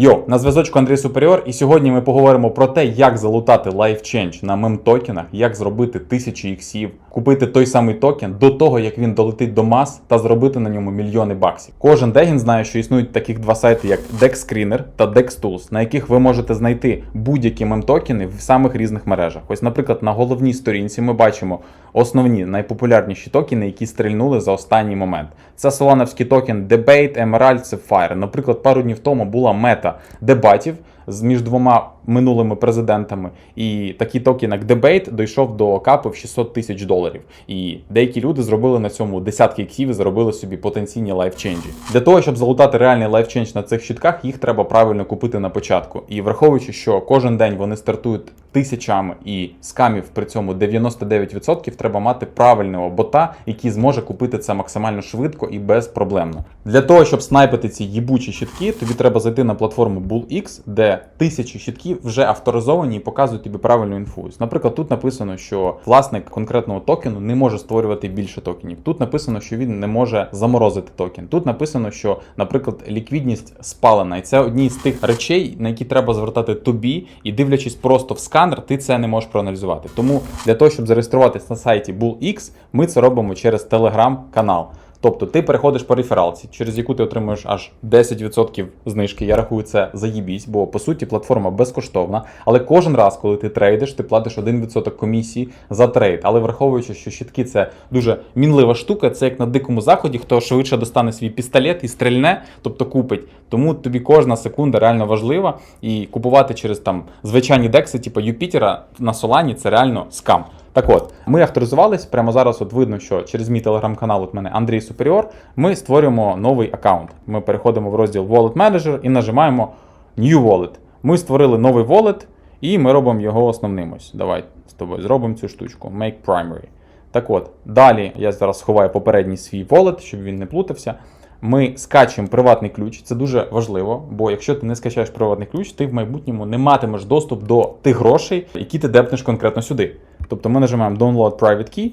Йо, на зв'язочку Андрій Суперіор, і сьогодні ми поговоримо про те, як залутати лайфченч на мем-токенах, як зробити тисячі іксів, купити той самий токен до того, як він долетить до мас та зробити на ньому мільйони баксів. Кожен дегін знає, що існують таких два сайти, як DexScreener та DexTools, на яких ви можете знайти будь-які мем-токени в самих різних мережах. Ось, наприклад, на головній сторінці ми бачимо основні найпопулярніші токени, які стрільнули за останній момент. Це солановський токен Debate, Emerald, Sapphire. Наприклад, пару днів тому була мета дебатів між двома минулими президентами. І такий токен, як Debate, дійшов до капи в 600 тисяч доларів. І деякі люди зробили на цьому десятки іксів і заробили собі потенційні лайфченджі. Для того, щоб залутати реальний лайфчендж на цих щитках, їх треба правильно купити на початку. І враховуючи, що кожен день вони стартують тисячами і скамів при цьому 99%, треба мати правильного бота, який зможе купити це максимально швидко і безпроблемно. Для того, щоб снайпити ці їбучі щитки, тобі треба зайти на платформу BullX, де тисячі щитків вже авторизовані і показують тобі правильну інфу. Наприклад, тут написано, що власник конкретного токену не може створювати більше токенів. Тут написано, що він не може заморозити токен. Тут написано, що, наприклад, ліквідність спалена, і це одні з тих речей, на які треба звертати тобі, і дивлячись просто в сканер, ти це не можеш проаналізувати. Тому для того, щоб зареєструватись на сайті BullX, ми це робимо через телеграм-канал. Тобто ти переходиш по рефералці, через яку ти отримуєш аж 10% знижки. Я рахую це заїбісь, бо по суті платформа безкоштовна. Але кожен раз, коли ти трейдиш, ти платиш 1% комісії за трейд. Але враховуючи, що щитки це дуже мінлива штука, це як на дикому заході, хто швидше достане свій пістолет і стрільне, тобто купить. Тому тобі кожна секунда реально важлива. І купувати через там звичайні декси, типу Юпітера на Солані, це реально скам. Так от, ми авторизувались. Прямо зараз от видно, що через мій телеграм-канал от мене Андрій Суперіор. Ми створюємо новий аккаунт. Ми переходимо в розділ Wallet Manager і нажимаємо New Wallet. Ми створили новий wallet і ми робимо його основним. Ось давай з тобою зробимо цю штучку. Make primary. Так от, далі я зараз сховаю попередній свій wallet, щоб він не плутався. Ми скачуємо приватний ключ, це дуже важливо, бо якщо ти не скачаєш приватний ключ, ти в майбутньому не матимеш доступ до тих грошей, які ти депнеш конкретно сюди. Тобто ми нажимаємо Download Private Key,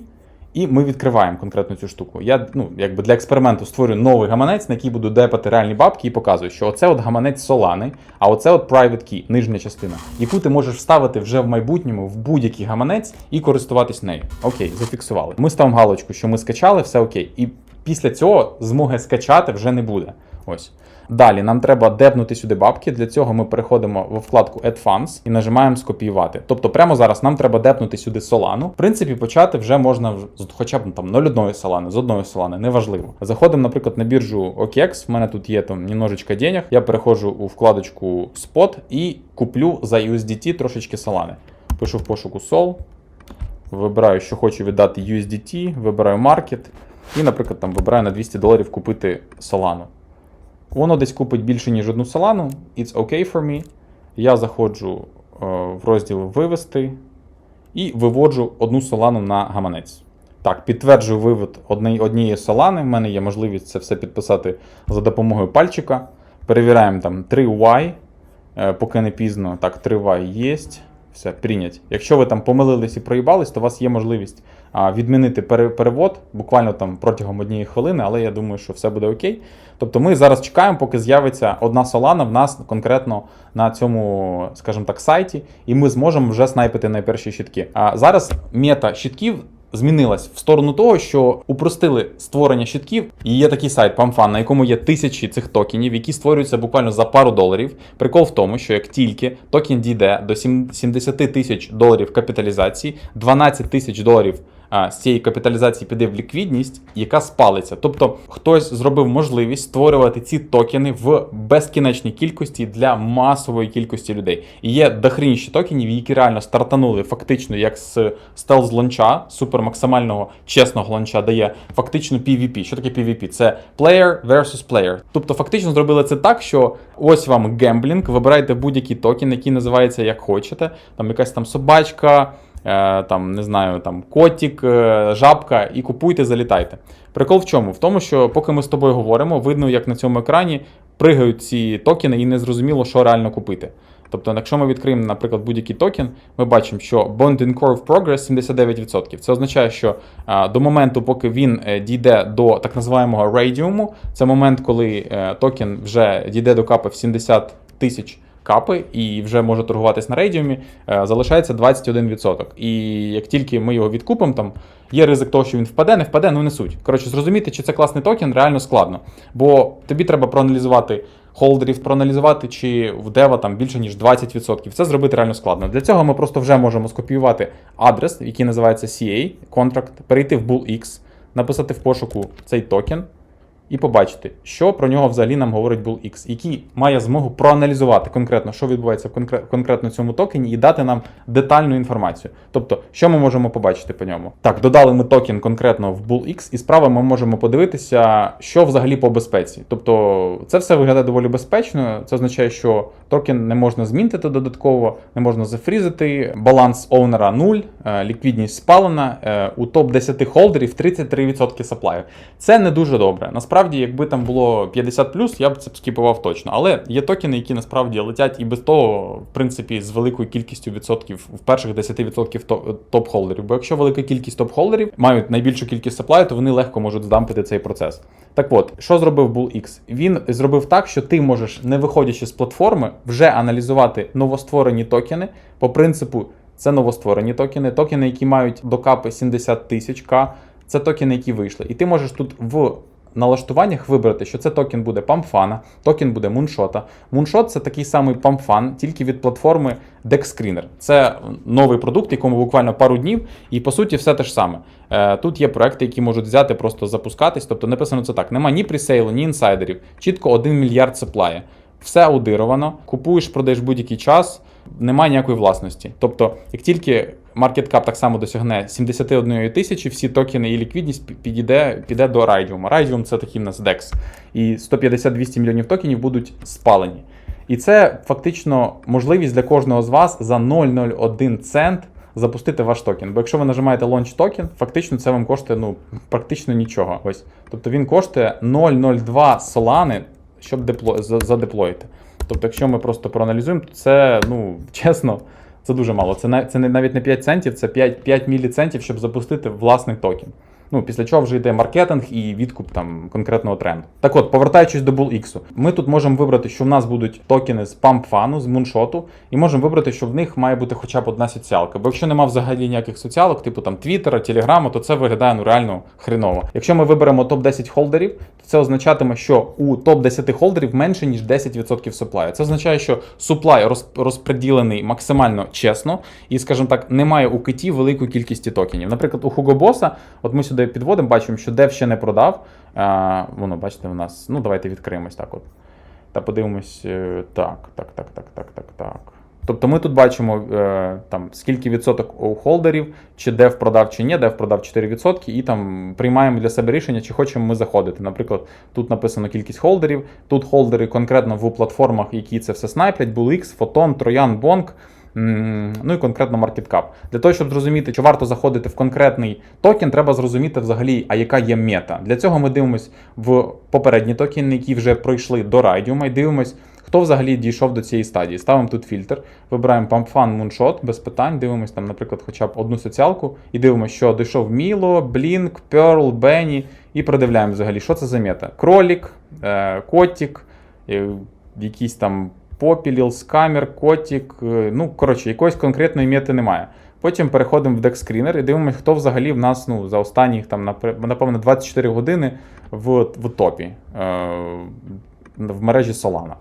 і ми відкриваємо конкретно цю штуку. Я ну, якби для експерименту створюю новий гаманець, на який буду депати реальні бабки, і показую, що оце от гаманець Solana, а оце от Private Key, нижня частина, яку ти можеш вставити вже в майбутньому в будь-який гаманець і користуватись нею. Окей, зафіксували. Ми ставимо галочку, що ми скачали, все окей. І після цього змоги скачати вже не буде. Ось. Далі нам треба депнути сюди бабки. Для цього ми переходимо в вкладку Add Funds і нажимаємо скопіювати. Тобто, прямо зараз нам треба депнути сюди солану. В принципі, почати вже можна хоча б ну, там 0,1 солани, з одної солани, неважливо. Заходимо, наприклад, на біржу OKX. В мене тут є там немножечко денег. Я переходжу у вкладочку Spot і куплю за USDT трошечки солани. Пишу в пошуку Sol. Вибираю, що хочу віддати USDT, вибираю Market. І, наприклад, там вибираю на 200 доларів купити солану. Воно десь купить більше, ніж одну солану. It's okay for me. Я заходжу е, в розділ Вивести і виводжу одну солану на гаманець. Так, підтверджую вивод однієї, солани. В мене є можливість це все підписати за допомогою пальчика. Перевіряємо там 3Y, е, поки не пізно. Так, 3Y є. Все, прийнять. Якщо ви там помилились і проїбались, то у вас є можливість відмінити пере- перевод буквально там протягом однієї хвилини, але я думаю, що все буде окей. Тобто ми зараз чекаємо, поки з'явиться одна солана в нас конкретно на цьому, скажімо так, сайті, і ми зможемо вже снайпити найперші щитки. А зараз мета щитків змінилась в сторону того, що упростили створення щитків. І є такий сайт PAMFAN, на якому є тисячі цих токенів, які створюються буквально за пару доларів. Прикол в тому, що як тільки токен дійде до сім- 70 тисяч доларів капіталізації, 12 тисяч доларів. З цієї капіталізації піде в ліквідність, яка спалиться. Тобто хтось зробив можливість створювати ці токени в безкінечній кількості для масової кількості людей. І є дохрініші токенів, які реально стартанули фактично як з стелз лонча, супермаксимального чесного лонча, дає фактично PvP. Що таке PvP? Це player versus player. Тобто фактично зробили це так, що ось вам гемблінг, вибирайте будь-який токен, який називається як хочете. Там якась там собачка. Е, Там не знаю, там котик, е, жабка, і купуйте, залітайте. Прикол в чому? В тому, що поки ми з тобою говоримо, видно, як на цьому екрані пригають ці токени, і не зрозуміло, що реально купити. Тобто, якщо ми відкриємо, наприклад, будь-який токен, ми бачимо, що Bonding Curve Progress 79%. Це означає, що а, до моменту, поки він е, дійде до так називаємого радіуму, це момент, коли е, токен вже дійде до капи в 70 тисяч капи і вже може торгуватись на рейдіумі, залишається 21%. І як тільки ми його відкупимо, там є ризик того, що він впаде, не впаде, ну не суть. Коротше, зрозуміти, чи це класний токен, реально складно. Бо тобі треба проаналізувати холдерів, проаналізувати, чи в дева там більше ніж 20%. Це зробити реально складно. Для цього ми просто вже можемо скопіювати адрес, який називається CA, контракт, перейти в BullX, написати в пошуку цей токен і побачити, що про нього взагалі нам говорить BullX, який має змогу проаналізувати конкретно, що відбувається в конкретно цьому токені, і дати нам детальну інформацію. Тобто, що ми можемо побачити по ньому. Так, додали ми токен конкретно в BullX, і справа ми можемо подивитися, що взагалі по безпеці. Тобто, це все виглядає доволі безпечно. Це означає, що токен не можна змінити додатково, не можна зафрізити. Баланс оунера 0, е, ліквідність спалена. е, У топ 10 холдерів 33% саплаю. Це не дуже добре. Насправді, якби там було 50 я б це скіпував точно. Але є токени, які насправді летять і без того, в принципі, з великою кількістю відсотків в перших 10% то- топ-холдерів. Бо якщо велика кількість топ-холдерів мають найбільшу кількість саплаю, то вони легко можуть здампити цей процес. Так от, що зробив BullX? Він зробив так, що ти можеш, не виходячи з платформи, вже аналізувати новостворені токени по принципу. Це новостворені токени, токени, які мають докапи 70 тисяч К, це токени, які вийшли. І ти можеш тут в налаштуваннях вибрати, що це токен буде памфана, токен буде муншота. Муншот це такий самий памфан, тільки від платформи DexScreener. Це новий продукт, якому буквально пару днів, і по суті все те ж саме. Е, Тут є проекти, які можуть взяти, просто запускатись. Тобто написано це так: нема ні пресейлу, ні інсайдерів, чітко 1 мільярд сеплає. Все аудировано, купуєш, продаєш будь-який час, немає ніякої власності. Тобто, як тільки market cap так само досягне 71 тисячі, всі токени і ліквідність підійде, піде до Raidium. Raidium це такий в нас DEX. І 150-200 мільйонів токенів будуть спалені. І це фактично можливість для кожного з вас за 0,01 цент запустити ваш токен. Бо якщо ви нажимаєте Launch токен, фактично це вам коштує ну, практично нічого. Ось. Тобто він коштує 0,02 солани, щоб депло... задеплоїти. Тобто, якщо ми просто проаналізуємо, то це, ну, чесно, це дуже мало. Це, це навіть не 5 центів, це 5, 5 міліцентів, щоб запустити власний токен. Ну, після чого вже йде маркетинг і відкуп там конкретного тренду. Так от, повертаючись до BullX, ми тут можемо вибрати, що в нас будуть токени з пампфану, з муншоту, і можемо вибрати, що в них має бути хоча б одна соціалка. Бо якщо нема взагалі ніяких соціалок, типу там Твіттера, Телеграма, то це виглядає ну реально хреново. Якщо ми виберемо топ-10 холдерів, то це означатиме, що у топ-10 холдерів менше ніж 10% суплаю. Це означає, що суплай роз, розподілений максимально чесно, і, скажімо так, немає у киті великої кількості токенів. Наприклад, у Hugo Boss, от ми сюди підводимо, бачимо, що дев ще не продав. А, воно, бачите, у нас. Ну, давайте відкриємось так. от. Та подивимось. е, Так, так, так, так, так, так, так. Тобто ми тут бачимо е, там, скільки відсоток у холдерів, чи дев продав, чи ні, дев продав 4%, і там приймаємо для себе рішення, чи хочемо ми заходити. Наприклад, тут написано кількість холдерів, тут холдери конкретно в платформах, які це все снайплять, BullX, Photon, Trojan, Bonk, ну і конкретно Market Cap. Для того, щоб зрозуміти, чи варто заходити в конкретний токен, треба зрозуміти взагалі, а яка є мета. Для цього ми дивимось в попередні токени, які вже пройшли до райдіума, і дивимось. Хто взагалі дійшов до цієї стадії? Ставимо тут фільтр, вибираємо PumpFun Moonshot без питань, дивимось там, наприклад, хоча б одну соціалку, і дивимося, що дійшов Міло, Blink, Pearl, Benny, і продивляємо взагалі, що це за мета. Кролік, е, котик, е, якийсь там попіліл, скамер, котик. е, Ну, коротше, якоїсь конкретної мети немає. Потім переходимо в DexScreener і дивимося, хто взагалі в нас ну, за останні там, напевно, 24 години в, в топі е, в мережі Solana.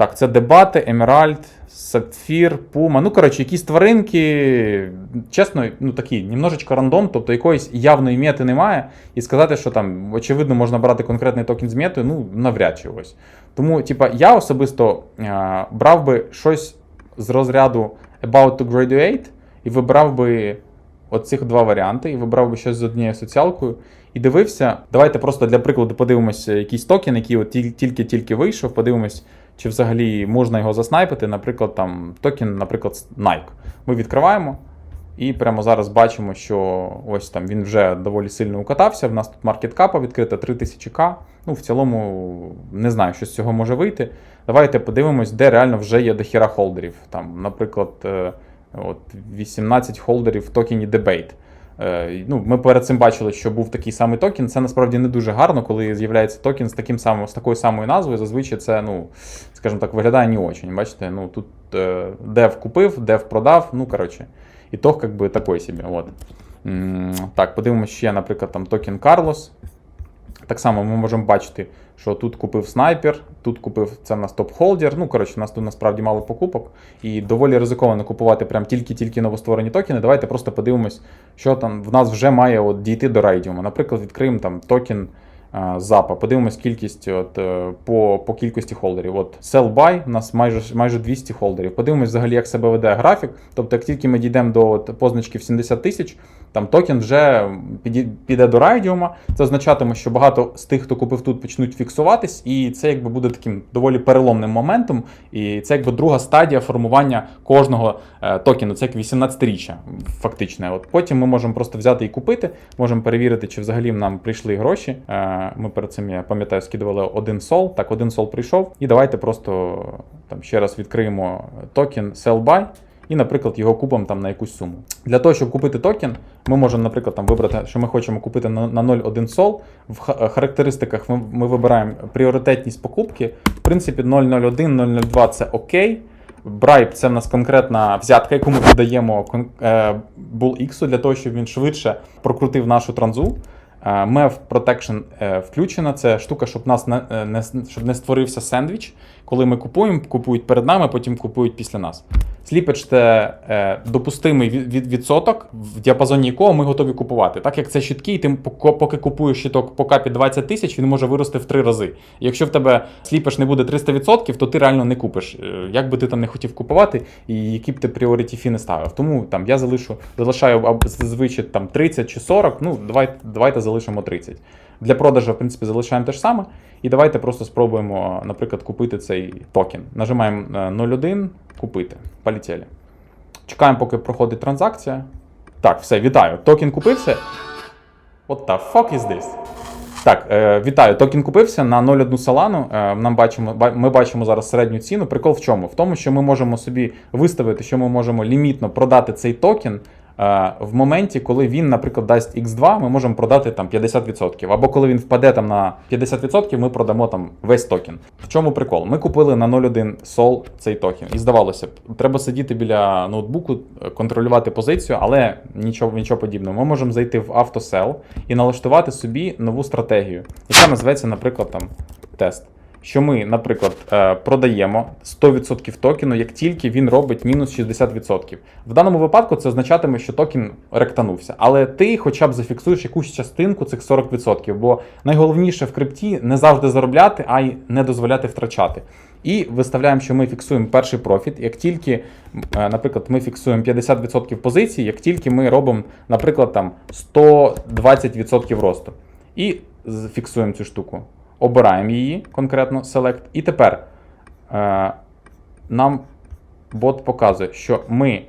Так, це дебати, Емеральд, Сапфір, Пума. Ну, коротше, якісь тваринки. Чесно, ну такі, немножечко рандом, тобто якоїсь явної мети немає. І сказати, що там, очевидно, можна брати конкретний токен з метою, ну, навряд чи ось. Тому, типа, я особисто а, брав би щось з розряду About to Graduate і вибрав би оцих два варіанти, і вибрав би щось з однією соціалкою. І дивився. Давайте просто для прикладу подивимося якийсь токен, який от тільки-тільки вийшов, подивимось, чи взагалі можна його заснайпити. Наприклад, там токен, наприклад, Nike. Ми відкриваємо. І прямо зараз бачимо, що ось там він вже доволі сильно укатався. В нас тут маркет капа відкрита 3000к. Ну, в цілому не знаю, що з цього може вийти. Давайте подивимось, де реально вже є дохіра холдерів. Там, наприклад, е, от 18 холдерів в токені Debate. Е, ну, ми перед цим бачили, що був такий самий токен. Це насправді не дуже гарно, коли з'являється токен з таким самим, з такою самою назвою. Зазвичай це, ну, скажімо так, виглядає не очень. Бачите, ну тут дев купив, дев продав. Ну, коротше, ітог как би такий собі. От. Так, подивимося ще, наприклад, там токен Карлос. Так само ми можемо бачити, що тут купив снайпер, тут купив це в нас топ-холдер. Ну, коротше, у нас тут насправді мало покупок. І доволі ризиковано купувати прям тільки-тільки новостворені токени. Давайте просто подивимось, що там в нас вже має от дійти до рейдіуму. Наприклад, відкриємо там токен а, запа. Подивимось кількість от, е, по, по кількості холдерів. От sell buy, у нас майже, майже 200 холдерів. Подивимось взагалі, як себе веде графік. Тобто, як тільки ми дійдемо до от, позначки в 70 тисяч, там токен вже піде до райдіума. Це означатиме, що багато з тих, хто купив тут, почнуть фіксуватись, і це якби буде таким доволі переломним моментом. І це якби друга стадія формування кожного е, токену. Це як 18-річчя, фактично. От потім ми можемо просто взяти і купити, можемо перевірити, чи взагалі нам прийшли гроші. Е, Ми перед цим, я пам'ятаю, скидували один сол. Так, один сол прийшов. І давайте просто там ще раз відкриємо токен sell buy. І, наприклад, його купимо там на якусь суму. Для того, щоб купити токен, ми можемо, наприклад, там вибрати, що ми хочемо купити на, на 0,1 сол. В характеристиках ми, ми вибираємо пріоритетність покупки. В принципі, 0,01, 0,02 це окей. Брайб це в нас конкретна взятка, яку ми видаємо кон- е, для того, щоб він швидше прокрутив нашу транзу. Е, MEV Protection е, включена. Це штука, щоб нас не, е, не, щоб не створився сендвіч. Коли ми купуємо, купують перед нами, потім купують після нас. Сліпеч це е, допустимий від, від- відсоток, в діапазоні якого ми готові купувати. Так як це щитки, і ти поки, купуєш щиток по капі 20 тисяч, він може вирости в три рази. Якщо в тебе сліпеш не буде 300%, то ти реально не купиш. Е, Як би ти там не хотів купувати, і які б ти пріоріті фі не ставив. Тому там я залишу, залишаю зазвичай там 30 чи 40, ну давайте, давайте залишимо 30. Для продажу, в принципі, залишаємо те ж саме. І давайте просто спробуємо, наприклад, купити цей токен. Нажимаємо е, 0.1, купити. Полетіли. Чекаємо, поки проходить транзакція. Так, все, вітаю. Токен купився. What the fuck is this? Так, е, вітаю. Токен купився на 0,1 салану. Е, нам бачимо, ми бачимо зараз середню ціну. Прикол в чому? В тому, що ми можемо собі виставити, що ми можемо лімітно продати цей токен. Е, В моменті, коли він, наприклад, дасть X2, ми можемо продати там 50%. Або коли він впаде там на 50%, ми продамо там весь токен. В чому прикол? Ми купили на 0,1 сол цей токен. І здавалося б, треба сидіти біля ноутбуку, е, контролювати позицію, але нічого, нічого подібного. Ми можемо зайти в автосел і налаштувати собі нову стратегію, яка називається, наприклад, там тест. Що ми, наприклад, е, продаємо 100% токену, як тільки він робить мінус 60%. В даному випадку це означатиме, що токен ректанувся. Але ти хоча б зафіксуєш якусь частинку цих 40%, бо найголовніше в крипті не завжди заробляти, а й не дозволяти втрачати. І виставляємо, що ми фіксуємо перший профіт. Як тільки, е, наприклад, ми фіксуємо 50% позицій, як тільки ми робимо, наприклад, там 120% росту. І фіксуємо цю штуку. Обираємо її, конкретно Select. І тепер е, нам бот показує, що ми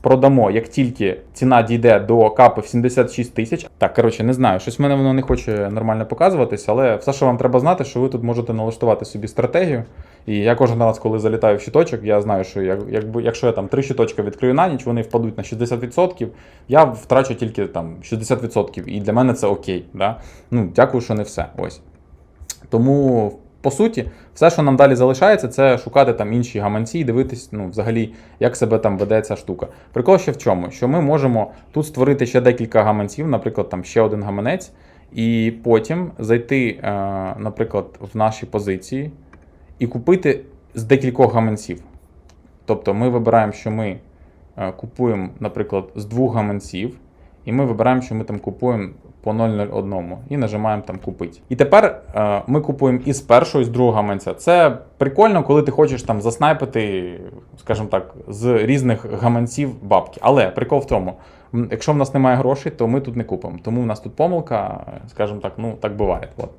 продамо, як тільки ціна дійде до капи в 76 тисяч. Так, коротше, не знаю, щось в мене воно не хоче нормально показуватись, але все, що вам треба знати, що ви тут можете налаштувати собі стратегію. І я кожен раз, коли залітаю в щиточок, я знаю, що як, якби, якщо я там три щиточка відкрию на ніч, вони впадуть на 60%, я втрачу тільки там 60%. І для мене це окей. Да? Ну, дякую, що не все. Ось. Тому, по суті, все, що нам далі залишається, це шукати там інші гаманці і дивитись, ну, взагалі, як себе там веде ця штука. Прикол ще в чому? Що ми можемо тут створити ще декілька гаманців, наприклад, там ще один гаманець, і потім зайти, е, наприклад, в наші позиції і купити з декількох гаманців. Тобто ми вибираємо, що ми е, купуємо, наприклад, з двох гаманців, і ми вибираємо, що ми там купуємо по 0,01 і нажимаємо там купити. І тепер е, ми купуємо і з першого, і з другого гаманця. Це прикольно, коли ти хочеш там заснайпити, скажімо так, з різних гаманців бабки. Але прикол в тому, якщо в нас немає грошей, то ми тут не купимо. Тому в нас тут помилка, скажімо так, ну так буває. От.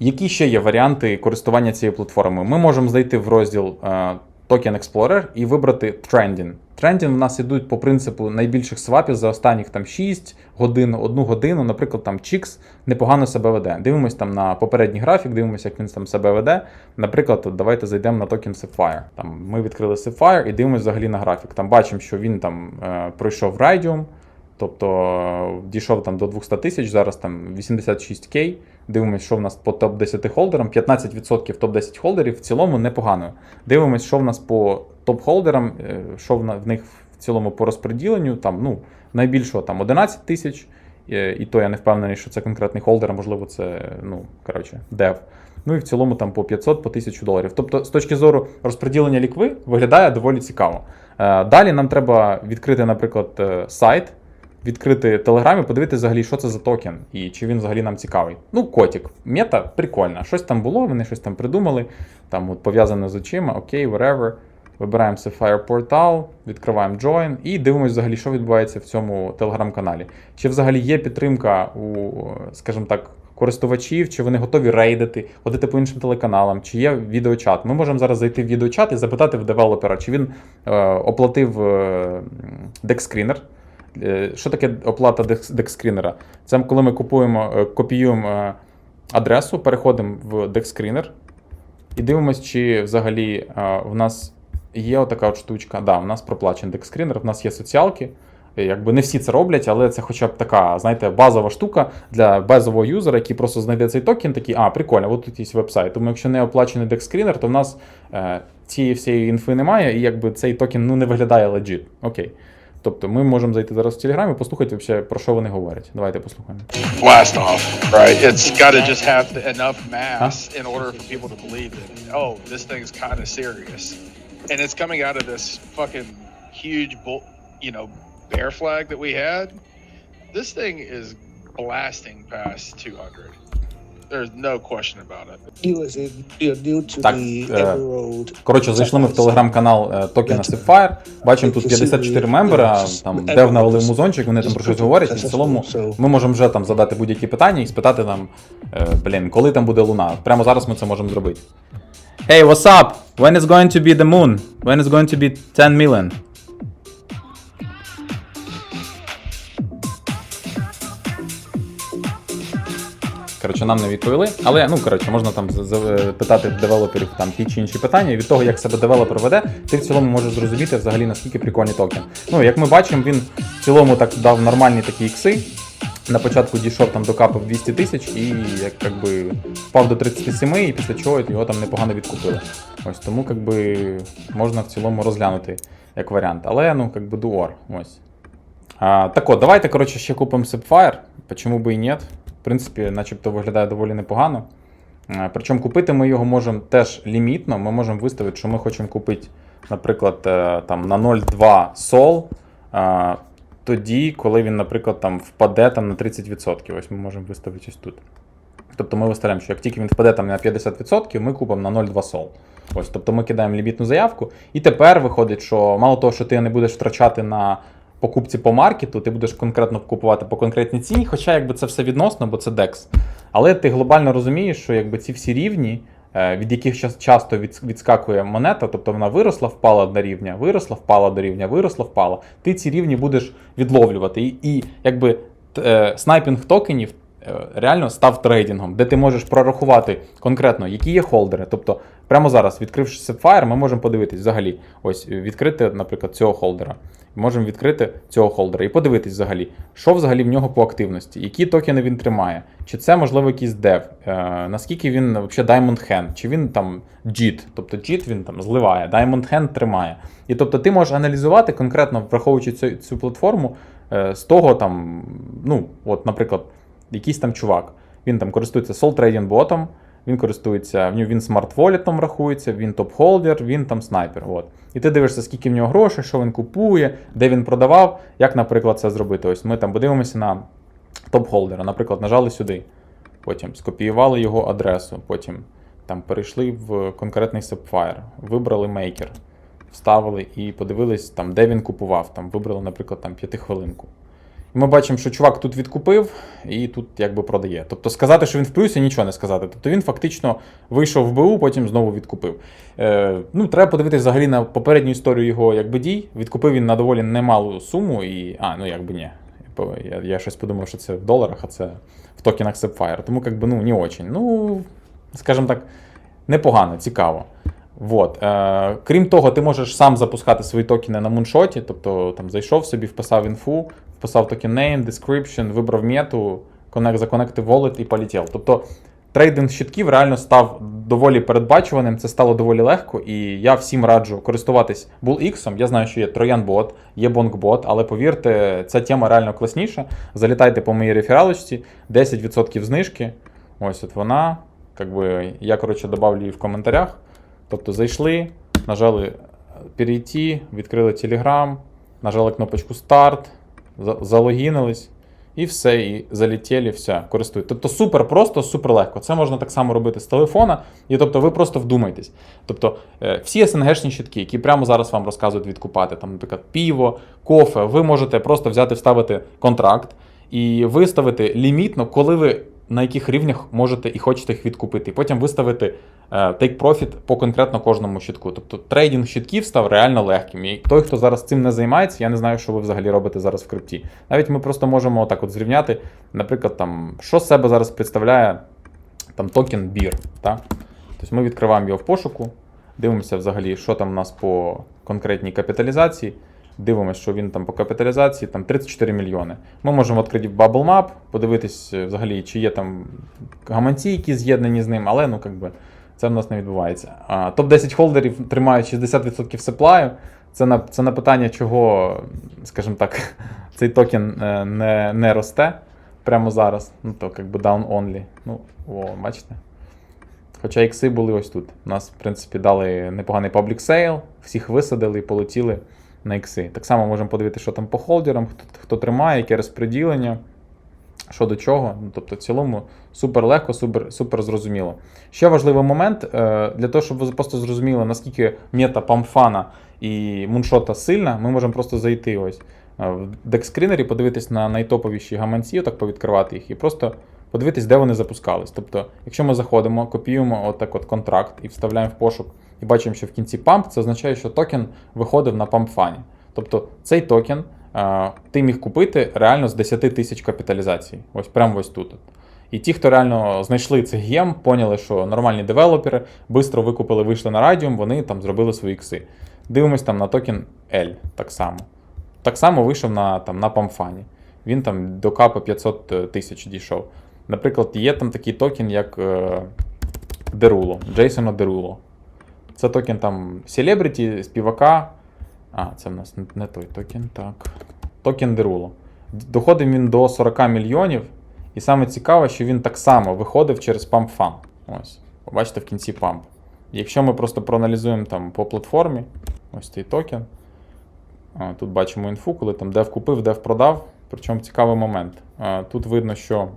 Які ще є варіанти користування цією платформою? Ми можемо зайти в розділ е, Token Explorer і вибрати Trending. Trending в нас ідуть по принципу найбільших свапів за останніх там 6 годин, 1 годину. Наприклад, там Чікс непогано себе веде. Дивимось там на попередній графік, дивимося, як він там себе веде. Наприклад, от давайте зайдемо на токен Sapphire. Там ми відкрили Sapphire і дивимося взагалі на графік. Там бачимо, що він там е, пройшов Radium, Тобто дійшов там до 200 тисяч, зараз там 86к. Дивимось, що в нас по топ-10 холдерам. 15% топ-10 холдерів в цілому непогано. Дивимось, що в нас по топ-холдерам, е, що в них в цілому по розподіленню. Там, ну, найбільшого там 11 тисяч. Е, І то я не впевнений, що це конкретний холдер, а можливо, це ну, коротше, дев. Ну і в цілому там по 500, по 1000 доларів. Тобто, з точки зору розподілення лікви виглядає доволі цікаво. Е, Далі нам треба відкрити, наприклад, сайт, відкрити Telegram і подивитися взагалі, що це за токен і чи він взагалі нам цікавий. Ну, котик, мета прикольна. Щось там було, вони щось там придумали, там от пов'язане з очима, окей, whatever. Вибираємо Sapphire Portal, відкриваємо Join і дивимося взагалі, що відбувається в цьому телеграм-каналі. Чи взагалі є підтримка у, скажімо так, користувачів, чи вони готові рейдити, ходити по іншим телеканалам, чи є відеочат. Ми можемо зараз зайти в відеочат і запитати в девелопера, чи він е, оплатив е, декскрінер. Е, Що таке оплата декс- декскрінера? Це коли ми купуємо, е, копіюємо е, адресу, переходимо в декскрінер і дивимося, чи взагалі в нас є отака от штучка. Да, у нас проплачений декскрінер, в нас є соціалки. Якби не всі це роблять, але це хоча б така, знаєте, базова штука для базового юзера, який просто знайде цей токен, такий, а, прикольно, от тут є веб-сайт. Тому якщо не оплачений декскрінер, то в нас е, цієї всієї інфи немає, і якби цей токен ну, не виглядає legit. Окей. Тобто ми можемо зайти зараз в Телеграм і послухати, вообще, про що вони говорять. Давайте послухаємо. blast off, right? It's got to just have enough mass in order for people to believe that, oh, this thing's kind of serious. And it's coming out of this fucking huge, bull, you know, bear flag that we had. This thing is blasting past 200. There's no question about it. Due as in you to Так, the е, Emerald. Коротше, зайшли ми в телеграм-канал е, токена Sapphire. Бачимо тут 54 мембера, там дев навалив музончик, вони там про щось говорять. І в цілому ми можемо вже там задати будь-які питання і спитати там, е, блін, коли там буде луна. Прямо зараз ми це можемо зробити. Hey, what's up? When is going to be the moon? When is going to be 10 million? Коротше, нам не відповіли. Але ну коротше, можна там з- питати девелоперів там ті чи інші питання. І від того, як себе девелопер веде, ти в цілому можеш зрозуміти взагалі наскільки прикольний токен. Ну, як ми бачимо, він в цілому так дав нормальні такі ікси. На початку дійшов там до капу 200 тисяч і як, якби впав до 37, і після чого його там непогано відкупили. Ось тому якби можна в цілому розглянути як варіант. Але ну якби дуор. Ось. А, так от, давайте, коротше, ще купимо Sapphire. Почому би і ні? В принципі, начебто виглядає доволі непогано. Е, Причому купити ми його можемо теж лімітно. Ми можемо виставити, що ми хочемо купити, наприклад, е, там, на 0,2 сол. е, Тоді, коли він, наприклад, там впаде там, на 30%. Ось ми можемо виставити ось тут. Тобто ми виставляємо, що як тільки він впаде там на 50%, ми купимо на 0,2 сол. Ось, тобто ми кидаємо лімітну заявку. І тепер виходить, що мало того, що ти не будеш втрачати на покупці по маркету, ти будеш конкретно купувати по конкретній ціні, хоча якби це все відносно, бо це DEX. Але ти глобально розумієш, що якби ці всі рівні, е, від яких часто відскакує монета, тобто вона виросла, впала до рівня, виросла, впала до рівня, виросла, впала. Ти ці рівні будеш відловлювати. І, і якби е, снайпінг токенів е, реально став трейдингом, де ти можеш прорахувати конкретно, які є холдери. Тобто, прямо зараз, відкривши Sapphire, ми можемо подивитись взагалі, ось відкрити, наприклад, цього холдера. Можемо відкрити цього холдера і подивитись взагалі, що взагалі в нього по активності, які токени він тримає, чи це можливо якийсь дев, е, наскільки він взагалі Diamond Hand, чи він там JIT, тобто JIT він там зливає, Diamond Hand тримає. І тобто ти можеш аналізувати конкретно, враховуючи цю, цю платформу, е, з того там, ну, от, наприклад, якийсь там чувак. Він там користується Soul Trading ботом, він користується, в нього він смарт-волітом рахується, він топ-холдер, він там снайпер. От. І ти дивишся, скільки в нього грошей, що він купує, де він продавав, як, наприклад, це зробити. Ось ми там подивимося на топ-холдера. Наприклад, нажали сюди, потім скопіювали його адресу, потім там перейшли в конкретний Sapphire, вибрали мейкер, вставили і подивились, там, де він купував. Там вибрали, наприклад, там 5 хвилинку. Ми бачимо, що чувак тут відкупив і тут якби продає. Тобто сказати, що він в плюсі, нічого не сказати. Тобто він фактично вийшов в БУ, потім знову відкупив. Е, ну, треба подивитися взагалі на попередню історію його якби дій. Відкупив він на доволі немалу суму, і. А, ну якби ні. Я, я щось подумав, що це в доларах, а це в токенах Sapphire. Тому якби ну не очень. Ну, скажімо так, непогано, цікаво. Вот. Е, крім того, ти можеш сам запускати свої токени на муншоті, тобто там зайшов собі, вписав інфу, вписав токен name, description, вибрав мету, connect, законектив wallet і полетів. Тобто трейдинг щитків реально став доволі передбачуваним, це стало доволі легко, і я всім раджу користуватись BullX. Я знаю, що є Trojan-бот, є BonkBot, але повірте, ця тема реально класніша. Залітайте по моїй рефералочці, 10% знижки. Ось от вона. Как я, коротше, добавлю її в коментарях. Тобто зайшли, нажали е, перейти, відкрили Telegram, нажали кнопочку старт, залогінились. І все, і залетіли, все, користують. Тобто супер просто, супер легко. Це можна так само робити з телефона. І тобто ви просто вдумайтесь. Тобто е, всі СНГшні щитки, які прямо зараз вам розказують відкупати, там, наприклад, піво, кофе, ви можете просто взяти, вставити контракт і виставити лімітно, коли ви на яких рівнях можете і хочете їх відкупити. І потім виставити е, take profit по конкретно кожному щитку. Тобто трейдинг щитків став реально легким. І той, хто зараз цим не займається, я не знаю, що ви взагалі робите зараз в крипті. Навіть ми просто можемо отак от зрівняти, наприклад, там, що з себе зараз представляє там токен BIR. Так? Тобто ми відкриваємо його в пошуку, дивимося взагалі, що там у нас по конкретній капіталізації. Дивимося, що він там по капіталізації там 34 мільйони. Ми можемо відкрити Bubble Map, подивитись е, взагалі, чи є там гаманці, які з'єднані з ним, але ну как би, це в нас не відбувається. А, топ-10 холдерів тримають 60% сеплаю. Це на, це на питання, чого, скажімо так, цей токен е, не, не росте прямо зараз. Ну, то як би down only. Ну, о, бачите. Хоча ікси були ось тут. У нас, в принципі, дали непоганий public sale, всіх висадили і полетіли на ікси. Так само можемо подивитися, що там по холдерам, хто, хто тримає, яке розподілення, що до чого. Ну, тобто, в цілому супер легко, супер, супер зрозуміло. Ще важливий момент е, для того, щоб ви просто зрозуміли, наскільки мета памфана і муншота сильна, ми можемо просто зайти ось е, в декскрінері, подивитись на найтоповіші гаманці, отак повідкривати їх і просто подивитись, де вони запускались. Тобто, якщо ми заходимо, копіюємо отак от контракт і вставляємо в пошук, і бачимо, що в кінці памп, це означає, що токен виходив на пампфані. Тобто цей токен е, ти міг купити реально з 10 тисяч капіталізації. Ось прямо ось тут. І ті, хто реально знайшли цей гем, поняли, що нормальні девелопери швидко викупили, вийшли на радіум, вони там зробили свої ікси. Дивимось там на токен L так само. Так само вийшов на, там, на памфані. Він там до капа 500 тисяч дійшов. Наприклад, є там такий токен, як е, Derulo, Джейсона Derulo. Це токен там Celebrity, співака. А, це в нас не- той токен, так. Токен Derulo. Доходив він до 40 мільйонів. І саме цікаве, що він так само виходив через Pump Fun. Ось. Побачите в кінці Pump. Якщо ми просто проаналізуємо там по платформі, ось цей токен. А, Тут бачимо інфу, коли там дев купив, дев продав. Причому цікавий момент. А, Тут видно, що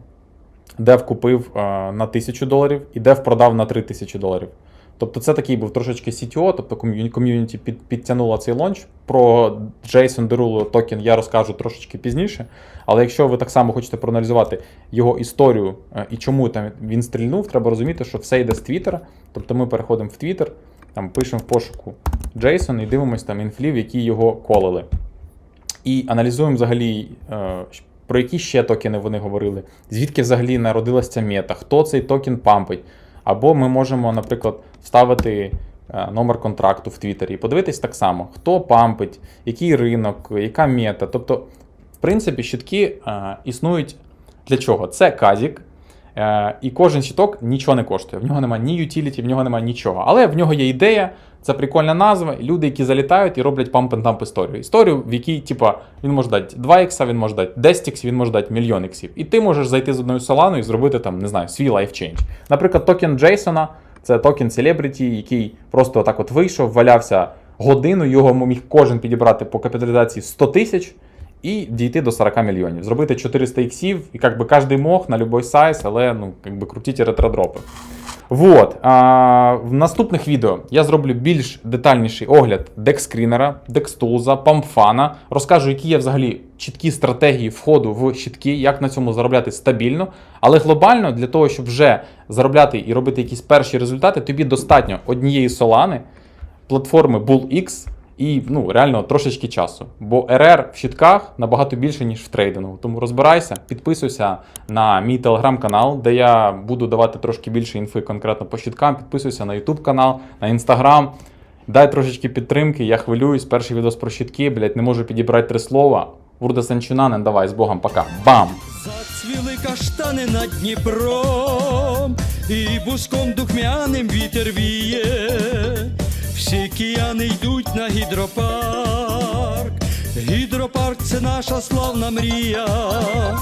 дев купив а, на 1000 доларів і дев продав на 3000 доларів. Тобто це такий був трошечки CTO, тобто ком'юніті під, підтягнуло цей лонч. Про Jason Derulo токен я розкажу трошечки пізніше. Але якщо ви так само хочете проаналізувати його історію е, і чому там він стрільнув, треба розуміти, що все йде з Твіттера. Тобто ми переходимо в Твіттер, там пишемо в пошуку Джейсон і дивимося там інфлів, які його колили. І аналізуємо взагалі, е, про які ще токени вони говорили, звідки взагалі народилася ця мета, хто цей токен пампить. Або ми можемо, наприклад, вставити е, номер контракту в Твіттері і подивитись так само, хто пампить, який ринок, яка мета. Тобто, в принципі, щитки е, існують для чого? Це казік. Е, і кожен щиток нічого не коштує. В нього немає ні утіліті, в нього немає нічого. Але в нього є ідея, це прикольна назва. Люди, які залітають і роблять памп and dump історію. Історію, в якій, типа, він може дати 2 ікса, він може дати 10 іксів, він може дати мільйон іксів. І ти можеш зайти з одною соланою і зробити там, не знаю, свій лайфчейндж. Наприклад, токен Джейсона це токен Celebrity, який просто отак от вийшов, валявся годину, його міг кожен підібрати по капіталізації 100 тисяч і дійти до 40 мільйонів. Зробити 400 іксів, і як би кожен мог на будь-який сайз, але ну, як би крутіть ретродропи. Вот. А, в наступних відео я зроблю більш детальніший огляд декскрінера, декстулза, памфана. Розкажу, які є взагалі чіткі стратегії входу в щитки, як на цьому заробляти стабільно. Але глобально для того, щоб вже заробляти і робити якісь перші результати, тобі достатньо однієї солани, платформи BullX і ну, реально трошечки часу. Бо РР в щитках набагато більше, ніж в трейдингу. Тому розбирайся, підписуйся на мій телеграм-канал, де я буду давати трошки більше інфи конкретно по щиткам. Підписуйся на YouTube канал, на інстаграм. Дай трошечки підтримки, я хвилююсь. Перший відос про щитки, блять, не можу підібрати три слова. Урда Санчунанен, давай, з Богом, пока. Бам! Зацвіли каштани над Дніпром, і буском духмяним вітер віє. Всі кияни йдуть на гідропарк. Гідропарк це наша славна мрія.